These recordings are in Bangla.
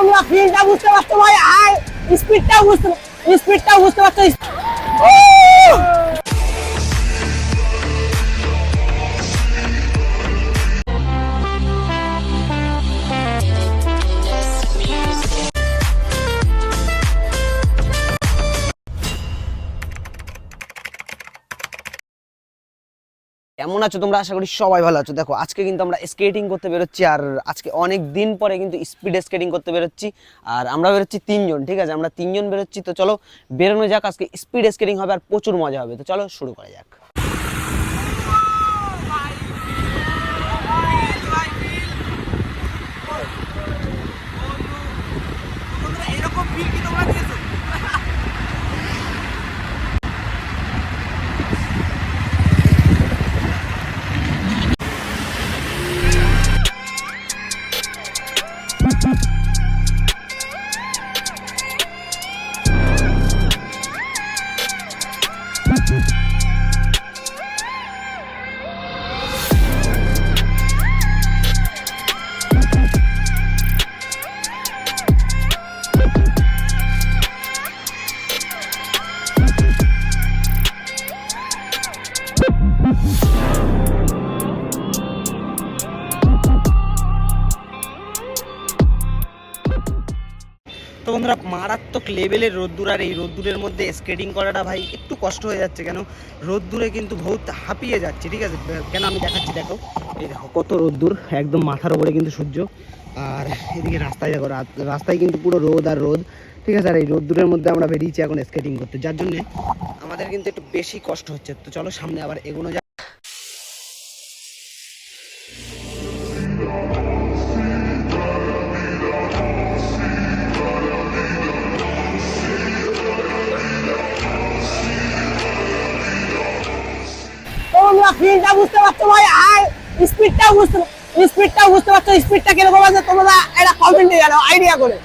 তোমরা ফিলটা বুঝতে পারছো ভাই আর স্পিডটা বুঝতে স্পিডটা বুঝতে পারছো কেমন আছো তোমরা? আশা করি সবাই ভালো আছো। দেখো, আজকে কিন্তু আমরা স্কেটিং করতে বেরোচ্ছি, আর আজকে অনেক দিন পরে কিন্তু স্পিড স্কেটিং করতে বেরোচ্ছি, আর আমরা বেরোচ্ছি তিনজন, ঠিক আছে? আমরা তিনজন বেরোচ্ছি, তো চলো বেরোনো যাক, আজকে স্পিড স্কেটিং হবে, আর প্রচুর মজা হবে। তো চলো শুরু করা যাক। বন্ধুরা মারাত্মক লেভেলের রোদ্দুর আর এই রোদ্দুরের মধ্যে স্কেটিং করাটা ভাই একটু কষ্ট হয়ে যাচ্ছে কেন? রোদ্দুরে কিন্তু বহুত হাঁপিয়ে যাচ্ছে, ঠিক আছে? কেন আমি দেখাচ্ছি, দেখো। এই দেখো, কত রোদ্দুর, একদম মাথার ওপরে কিন্তু সূর্য। আর এদিকে রাস্তায় দেখো রাস্তায় কিন্তু পুরো রোদ আর রোদ, ঠিক আছে? আর এই রোদ্দুরের মধ্যে আমরা বেরিয়েছি এখন স্কেটিং করতে, যার জন্য আমাদের কিন্তু একটু বেশি কষ্ট হচ্ছে। তো চলো সামনে আবার এগোনো যাক। ফিলটা বুঝতে পারছ ভাই? আর স্পিডটাও বুঝতে স্পিডটাও বুঝতে পারছ স্পিডটা কীরকম আছে? তোমরা এটা কমেন্টে জানাও আইডিয়া করে।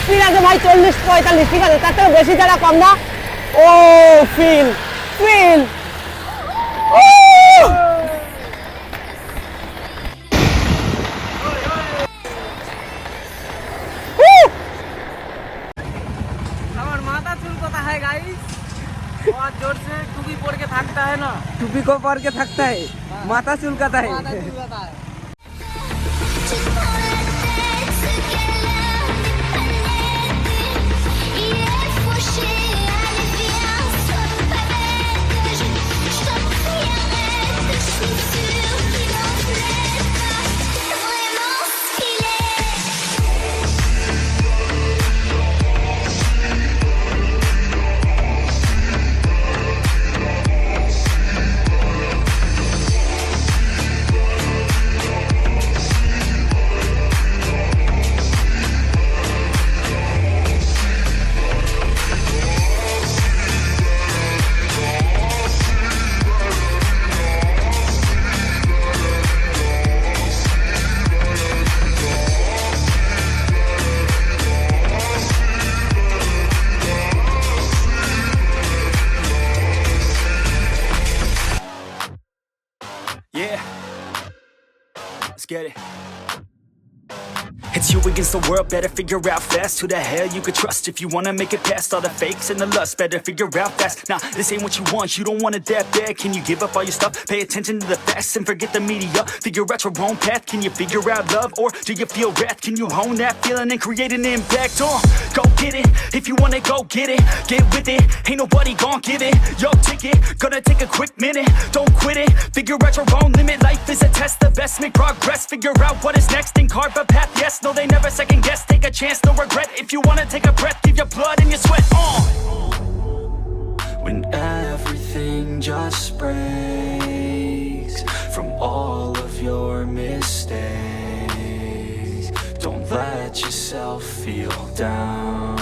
স্পিড আছে ভাই চল্লিশ পঁয়তাল্লিশ, ঠিক আছে? তার থেকে বেশি যারা কম না। ও ফিল ফিল আমার মাথা চুল কথা बहुत ज़ोर से टूपी पोड़ के थकता है ना। टूपी को पहन के थकता है माथा चुलकाता है। Get it. It's you against the world, better figure out fast Who the hell you could trust if you wanna make it past All the fakes and the lust, better figure out fast Nah, this ain't what you want, you don't want it that bad Can you give up all your stuff, pay attention to the facts And forget the media, figure out your own path Can you figure out love, or do you feel wrath? Can you hone that feeling and create an impact? Uh, go get it, if you wanna go get it Get with it, ain't nobody gon' give it. Yo, ticket, gonna take a quick minute. Don't quit it, figure out your own limit. Life is a test, the best make progress. Figure out what is next and carve a path. Yes, no, they never second guess. Take a chance, no regret. If you wanna take a breath, give your blood and your sweat. On when everything just breaks from all of your mistakes. Don't let yourself feel down.